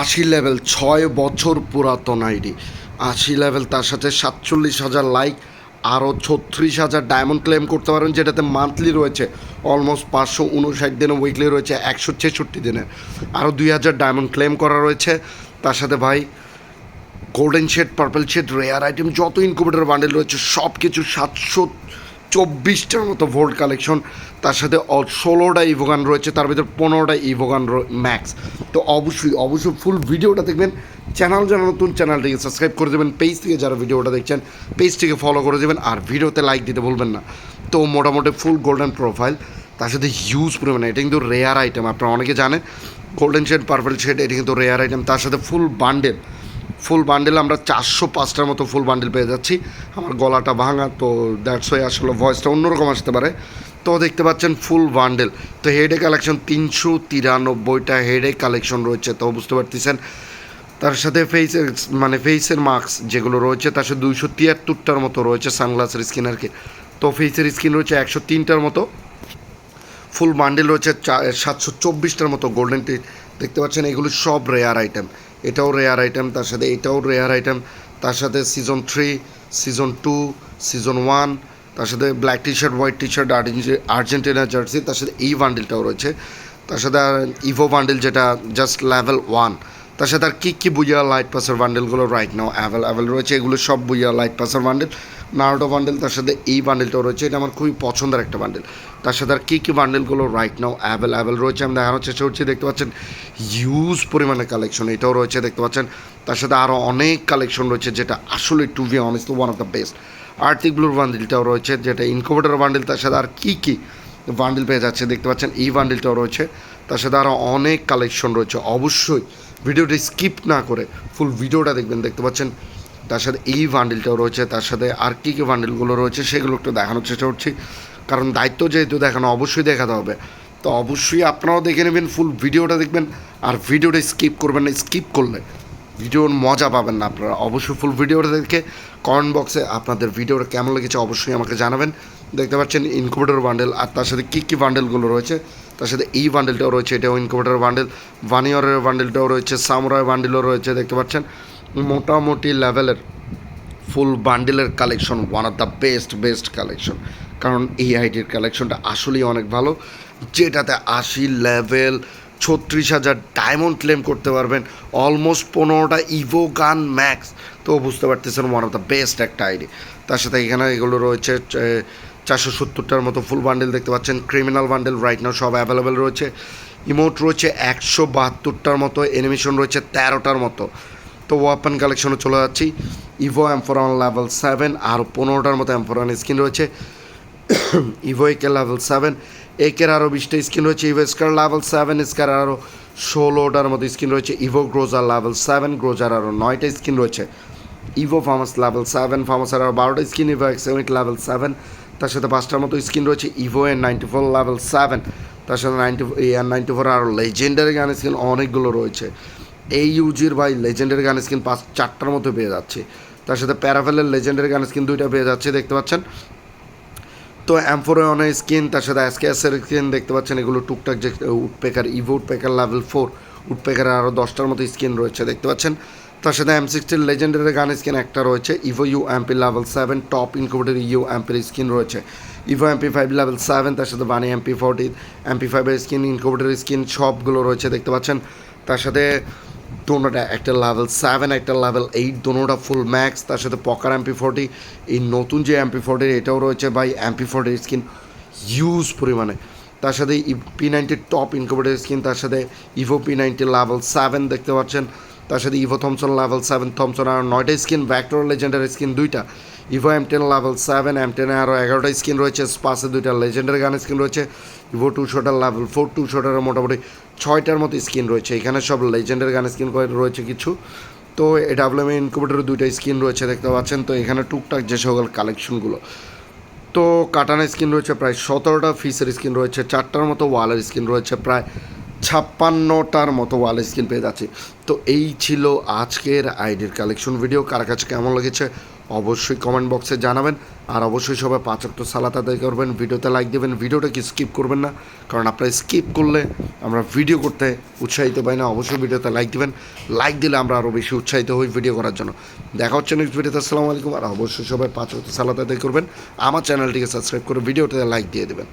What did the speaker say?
আশি লেভেল ছয় বছর পুরাতন আইডি আশি লেভেল তার সাথে সাতচল্লিশ হাজার লাইক আরও ছত্রিশ হাজার ডায়মন্ড ক্লেম করতে পারেন, যেটাতে মান্থলি রয়েছে অলমোস্ট পাঁচশো উনষাট দিনে উইকলি রয়েছে একশো ছেষট্টি দিনে। আরও দুই হাজার ডায়মন্ড ক্লেম করা রয়েছে। তার সাথে ভাই golden shade purple shade rare item যত ইনকুবেটর বান্ডেল রয়েছে সব কিছু সাতশো চব্বিশটার মতো ভোল্ট কালেকশন তার সাথে ষোলোটা ইভোগান রয়েছে, তার ভিতর পনেরোটা ইভোগান ম্যাক্স তো অবশ্যই অবশ্যই ফুল ভিডিওটা দেখবেন। চ্যানেল যারা নতুন চ্যানেলটিকে সাবস্ক্রাইব করে দেবেন। পেজ থেকে যারা ভিডিওটা দেখছেন পেজটিকে ফলো করে দেবেন। আর ভিডিওতে লাইক দিতে বলবেন না। তো মোটামুটি ফুল গোল্ডেন প্রোফাইল তার সাথে হিউজ পরিমাণে, এটা কিন্তু রেয়ার আইটেম আপনারা অনেকে জানেন গোল্ডেন শেড পার্পল শেড এটা কিন্তু রেয়ার আইটেম তার সাথে ফুল বান্ডেল ফুল বান্ডেল আমরা চারশো পাঁচটার মতো ফুল বান্ডেল পেয়ে যাচ্ছি। আমার গলাটা ভাঙা, তো দ্যাটস ওয়াই আসলে ভয়েসটা অন্যরকম আসতে পারে। তো দেখতে পাচ্ছেন ফুল বান্ডেল। তো হেডে কালেকশন তিনশো তিরানব্বইটা হেডে কালেকশন রয়েছে, তো বুঝতে পারতেছেন। তার সাথে ফেসের মানে ফেসের মাস্ক যেগুলো রয়েছে, তার সাথে দুইশো তিয়াত্তরটার মতো রয়েছে সানগ্লাসের স্কিন আর কি। তো ফেসের স্কিন রয়েছে একশো তিনটার মতো। ফুল বান্ডেল রয়েছে সাতশো চব্বিশটার মতো গোল্ডেন টি দেখতে পাচ্ছেন এগুলো সব রেয়ার আইটেম এটাও রেয়ার আইটেম তার সাথে এটাও রেয়ার আইটেম তার সাথে season three season two season one তার সাথে black T shirt white T shirt Argentina jersey তার সাথে এই বান্ডিলটাও রয়েছে। তার সাথে আর ইভো বান্ডিল যেটা জাস্ট লেভেল ওয়ান তার সাথে আর কী কী বুইয়া লাইট পাসের বান্ডেলগুলো রাইট নাও অ্যাভেলেবেল রয়েছে, এগুলো সব বুইয়া লাইট পাসের বান্ডেল নারোটো বান্ডেল তার সাথে এই বান্ডেলটাও রয়েছে। এটা আমার খুবই পছন্দের একটা বান্ডেল তার সাথে আর কী কী বান্ডেলগুলো রাইট নাও অ্যাভেলেবেল রয়েছে আমি দেখানোর চেষ্টা করছি। দেখতে পাচ্ছেন হিউজ পরিমাণে কালেকশন এটাও রয়েছে, দেখতে পাচ্ছেন। তার সাথে আরও অনেক কালেকশন রয়েছে, যেটা আসলে to be honest one of the best Arctic ব্লুর বান্ডেলটাও রয়েছে, যেটা ইনকোভেটার বান্ডেল তার সাথে আর কী কী বান্ডেল পেয়ে যাচ্ছে, দেখতে পাচ্ছেন, এই বান্ডেলটাও রয়েছে। তার সাথে আরও অনেক কালেকশন রয়েছে। অবশ্যই ভিডিওটি স্কিপ না করে ফুল ভিডিওটা দেখবেন, দেখতে পাচ্ছেন। তার সাথে এই বান্ডেলটাও রয়েছে, তার সাথে আর কী কী বান্ডেলগুলো রয়েছে সেগুলো একটু দেখানোর চেষ্টা করছি। কারণ দায়িত্ব যেহেতু দেখানো, অবশ্যই দেখাতে হবে। তো অবশ্যই আপনারাও দেখে নেবেন ফুল ভিডিওটা দেখবেন, আর ভিডিওটা স্কিপ করবেন না স্কিপ করলে ভিডিওর মজা পাবেন না আপনারা। অবশ্যই ফুল ভিডিওটা দেখে কমেন্ট বক্সে আপনাদের ভিডিওটা কেমন লেগেছে অবশ্যই আমাকে জানাবেন। দেখতে পাচ্ছেন ইনকুবেটর বান্ডেল আর তার সাথে কী কী বান্ডেলগুলো রয়েছে? তার সাথে এই বান্ডেলটাও রয়েছে, এটাও ইনকুবেটর বান্ডেল ভানিয়রের বান্ডেলটাও রয়েছে সামরায় বান্ডেলও রয়েছে, দেখতে পাচ্ছেন। মোটামুটি লেভেলের full বান্ডেলের collection one of the best best collection কারণ এই আইডির কালেকশনটা আসলেই অনেক ভালো। যেটাতে আশি লেভেল ছত্রিশ হাজার ডায়মন্ড ক্লেম করতে পারবেন। অলমোস্ট পনেরোটা ইভো গান ম্যাক্স তো বুঝতে পারতেছেন ওয়ান অফ দ্য বেস্ট একটা আইডি তার সাথে এখানে এগুলো রয়েছে চারশো সত্তরটার মতো ফুল বান্ডেল দেখতে পাচ্ছেন। ক্রিমিনাল বান্ডেল রাইট নাও সব অ্যাভেলেবেল রয়েছে। ইমোট রয়েছে একশো বাহাত্তরটার মতো অ্যানিমেশন রয়েছে তেরোটার মতো। তো ওয়াপেন কালেকশনে চলে যাচ্ছি। ইভো অ্যাম্ফোরন লেভেল সেভেন আর পনেরোটার মতো অ্যাম্ফোরন স্কিন রয়েছে। ইভো একে লেভেল সেভেন একের আরও বিশটা স্কিন রয়েছে। Evo SCAR level seven SCAR আরও ষোলোটার মতো স্কিন রয়েছে। Evo Groza level seven Groza আরও নয়টা স্কিন রয়েছে। ইভো ফার্মাস লেভেল সেভেন ফার্মাসের আরও বারোটা skin Evo X M eight level seven তার সাথে পাঁচটার মতো স্কিন রয়েছে। Evo N ninety four level seven তার সাথে নাইনটি এন নাইনটি ফোর আরও লেজেন্ডারি গান স্কিন অনেকগুলো রয়েছে। এই ইউজির ভাই লেজেন্ডের গান স্কিন পাঁচ, চারটার মতো পেয়ে যাচ্ছে। তার সাথে প্যারাফেলের লেজেন্ডের গান স্কিন দুইটা পেয়ে যাচ্ছে, দেখতে পাচ্ছেন। তো অ্যাম্ফোরনের স্কিন তার সাথে অ্যাসকেসের স্কিন দেখতে পাচ্ছেন। এগুলো টুকটাক যে woodpecker evo woodpecker level four উডপেকারের আরও দশটার মতো স্কিন রয়েছে, দেখতে পাচ্ছেন। তার সাথে এম সিক্সটির লেজেন্ডারি গান স্কিন একটা রয়েছে। Evo U MP level seven top incubator U এমপির স্কিন রয়েছে। Evo MP five level seven তার সাথে বানি এমপি ফোরটি এমপি ফাইভের স্কিন ইনকুবেটার স্কিন সবগুলো রয়েছে, দেখতে পাচ্ছেন। তার সাথে দোনোটা একটা লেভেল সেভেন একটা লেভেল এইট দোনোটা ফুল ম্যাক্স তার সাথে পকার এমপি ফোরটি এই নতুন যে এমপি ফোরটির এটাও রয়েছে ভাই এমপি ফোরটির স্কিন হিউজ পরিমাণে। তার সাথে পি নাইনটির টপ ইনকুবেটার স্কিন তার সাথে Evo P ninety level seven দেখতে পাচ্ছেন। তার সাথে Evo Thompson level seven Thompson আর নয়টা স্কিন ভ্যাক্টর লেজেন্ডার স্কিন দুইটা। Evo M ten level seven M টেনে আরও এগারোটা স্কিন রয়েছে স্পাসে দুইটা লেজেন্ডার গান স্কিন রয়েছে। Evo two shooter level four two শোটারের মোটামুটি ছয়টার মতো স্কিন রয়েছে। এখানে সব লেজেন্ডার গান স্কিন রয়েছে কিছু। তো এটা ডাব্লিউএম ইনকুবেটারের দুইটা স্কিন রয়েছে দেখতে পাচ্ছেন। তো এখানে টুকটাক যে সকল কালেকশনগুলো তো কাটানা স্কিন রয়েছে প্রায় সতেরোটা ফিসের স্কিন রয়েছে, চারটার মতো ওয়ালের স্কিন রয়েছে, প্রায় ছাপ্পান্নটার মতো ওয়ালের স্কিন পেয়ে যাচ্ছে। তো এই ছিল আজকের আইডির কালেকশন ভিডিও কার কাছে কেমন লেগেছে অবশ্যই কমেন্ট বক্সে জানাবেন। আর অবশ্যই সবাই পাঁচ অক্ট সালাত আদায় করবেন, ভিডিওতে লাইক দেবেন ভিডিওটা কি স্কিপ করবেন না। কারণ আপনারা স্কিপ করলে আমরা ভিডিও করতে উৎসাহিত পাই না। অবশ্যই ভিডিওতে লাইক দেবেন। লাইক দিলে আমরা আরও বেশি উৎসাহিত হই ভিডিও করার জন্য। দেখা হচ্ছে নেক্সট ভিডিওতে আসসালামু আলাইকুম। আর অবশ্যই সবাই পাঁচ অক্ট সালাত আদায় করবেন। আমার চ্যানেলটিকে সাবস্ক্রাইব করে ভিডিওটাতে লাইক দিয়ে দেবেন।